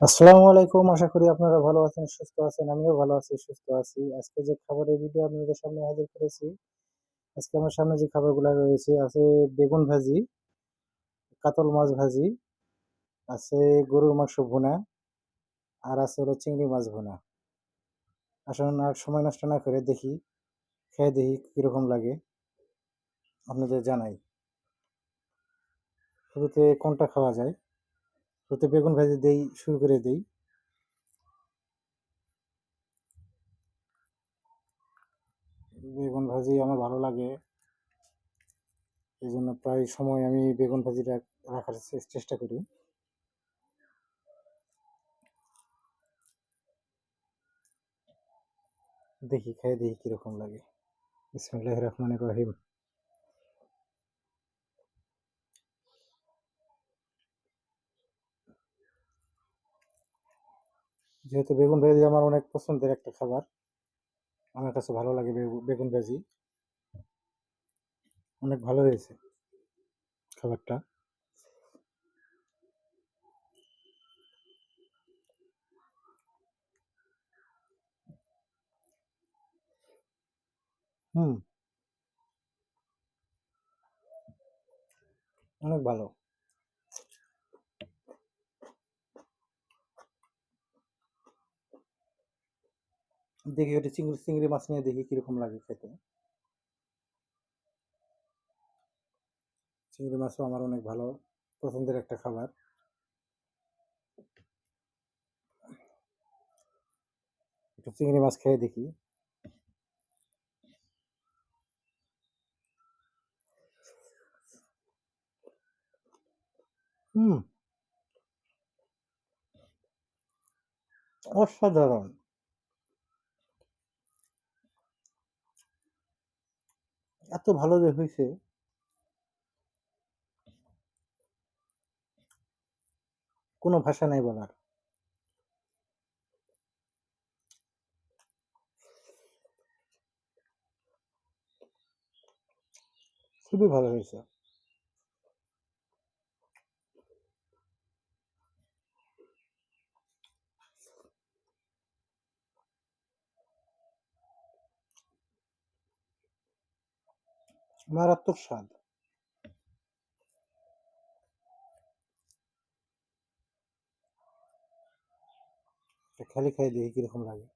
আসসালামু আলাইকুম, আশা করি আপনারা ভালো আছেন, সুস্থ আছেন, আমিও ভালো আছি, সুস্থ আছি। আজকে যে খাবারের ভিডিও আপনাদের সামনে হাজির করেছি, আজকে আমার সামনে যে খাবারগুলো রয়েছে, আছে বেগুন ভাজি, কাতল মাছ ভাজি, আছে গরুর মাংস ভুনা, আর আছে হলো চিংড়ি মাছ ভুনা। আসলে আর সময় নষ্ট না করে দেখি, খেয়ে দেখি কীরকম লাগে, আপনাদের জানাই। শুরুতে কোনটা খাওয়া যায়? শুরুতে বেগুন ভাজি দেই, শুরু করে দেই। বেগুন ভাজি আমার ভালো লাগে। এই জন্য প্রায় সময় আমি বেগুন ভাজিটা রাখার চেষ্টা করি। দেখি, খাই দেখি কীরকম লাগে। বিসমিল্লাহ রহমান রহিম। যেহেতু বেগুন ভাজি আমার অনেক পছন্দের একটা খাবার, আমার কাছে ভালো লাগে বেগু- বেগুন ভাজি। অনেক ভালো হয়েছে খাবারটা। হুম। অনেক ভালো। দেখি ওটা চিংড়ি চিংড়ি মাছ নিয়ে দেখি কীরকম লাগে খেতে। চিংড়ি মাছও আমার অনেক ভালো পছন্দের একটা খাবার। একটু চিংড়ি মাছ খেয়ে দেখি। হুম। অসাধারণ। এত ভালো যে হয়েছে কোনো ভাষা নাই বলার। খুবই ভালো হয়েছে। মারাত্মক স্বাদ। খালি খাই দেখি কীরকম লাগে।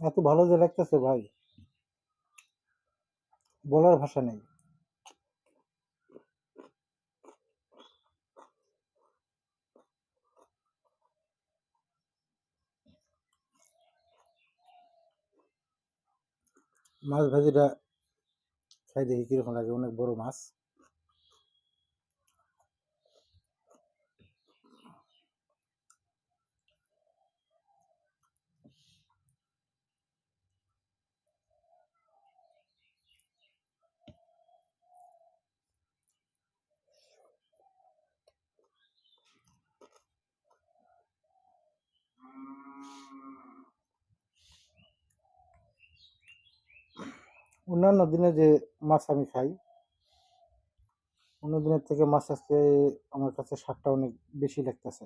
এত ভালো যে লাগতেছে ভাই। বলার ভাষা নেই। মাছ ভাজিটা খাই দেখি কীরকম লাগে অনেক বড় মাছ। অন্যান্য দিনে যে মাছ আমি খাই অন্য দিনের থেকে মাছ আজকে আমার কাছে স্বাদটা অনেক বেশি লাগতেছে।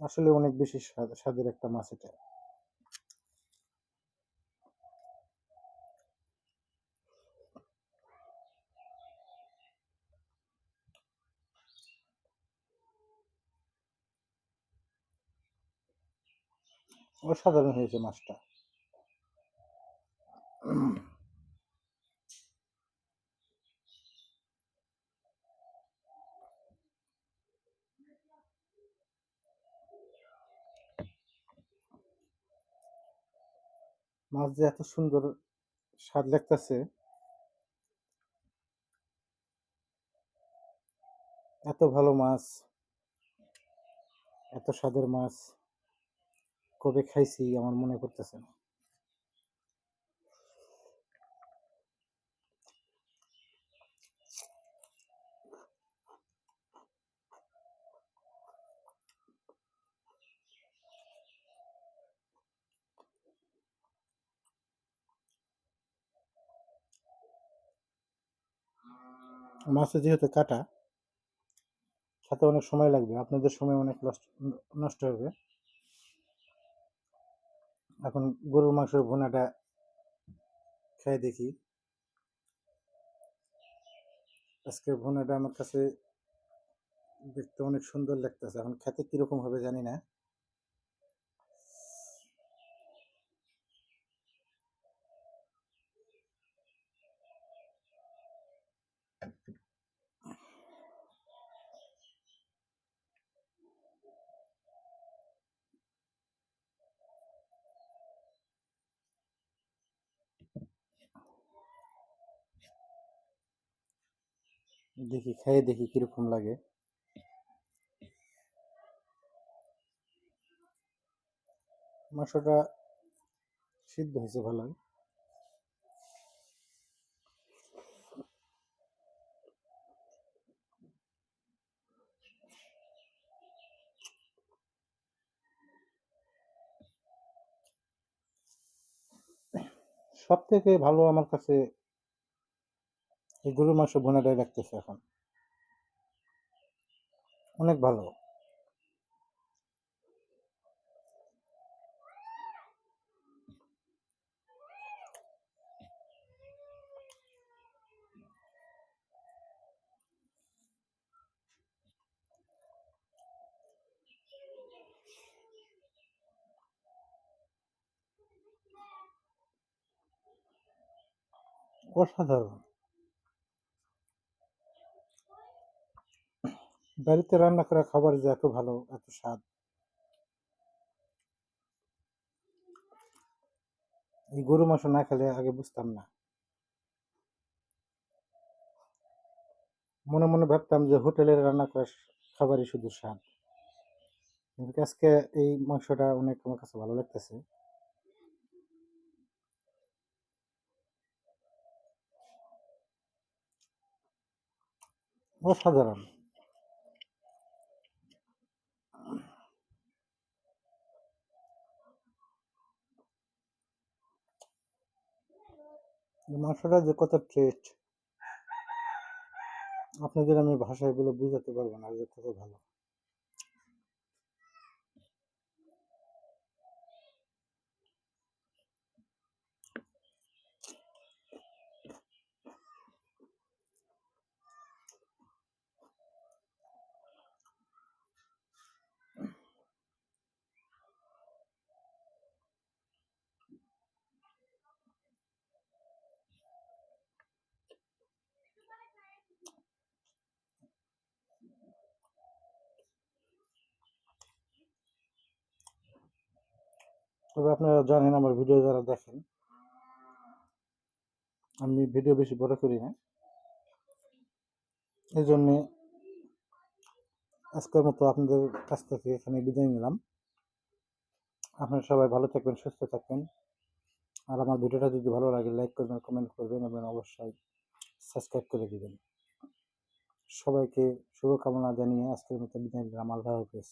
আসলে অনেক বেশি স্বাদ, স্বাদের একটা মাছ এটা। অসাধারণ হয়েছে মাছটা। মাছ যে এত সুন্দর স্বাদ লাগতেছে, এত ভালো মাছ, এত স্বাদের মাছ। কবে খাইছি আমার মনে করতেছে না। মাছে যেহেতু কাটা সাথে অনেক সময় লাগবে, আপনাদের সময় অনেক নষ্ট হবে। এখন গরুর মাংসের ভুনাটা খাই দেখি। আজকের ভুনাটা আমার কাছে দেখতে অনেক সুন্দর লাগতেছে। এখন খেতে কীরকম হবে জানি না। দেখি খেয়ে দেখি কীরকম লাগে। মাংসটা সিদ্ধ হয়েছে ভালো সব থেকে ভালো আমার কাছে এই গরুর মাংস ভুনাটাই রাখতেছে এখন। অনেক ভালো। অসাধারণ। বাড়িতে রান্না করা খাবার যে এত ভালো, এত স্বাদ। এই গরু মাংস না খেলে আগে বুঝতাম না। মনে মনে ভাবতাম যে হোটেলের রান্না করা খাবারই শুধু স্বাদ। কিন্তু আজকে এই মাংসটা অনেক আমার কাছে ভালো লাগতেছে। অসাধারণ। মাংসটা যে কত টেস্ট আপনাদের আমি ভাষায় বলে বুঝাতে পারব না যে কত ভালো। তবে আপনারা জানেন আমার ভিডিও যারা দেখেন, আমি ভিডিও বেশি বড় করি না। এই জন্যে আজকের মতো আপনাদের কাছ থেকে এখানে বিদায় নিলাম। আপনারা সবাই ভালো থাকবেন, সুস্থ থাকবেন। আর আমার ভিডিওটা যদি ভালো লাগে, লাইক করবেন, কমেন্ট করবেন এবং অবশ্যই সাবস্ক্রাইব করে দিবেন। সবাইকে শুভকামনা জানিয়ে আজকের মতো বিদায় নিলাম। আল্লাহ হাফেজ।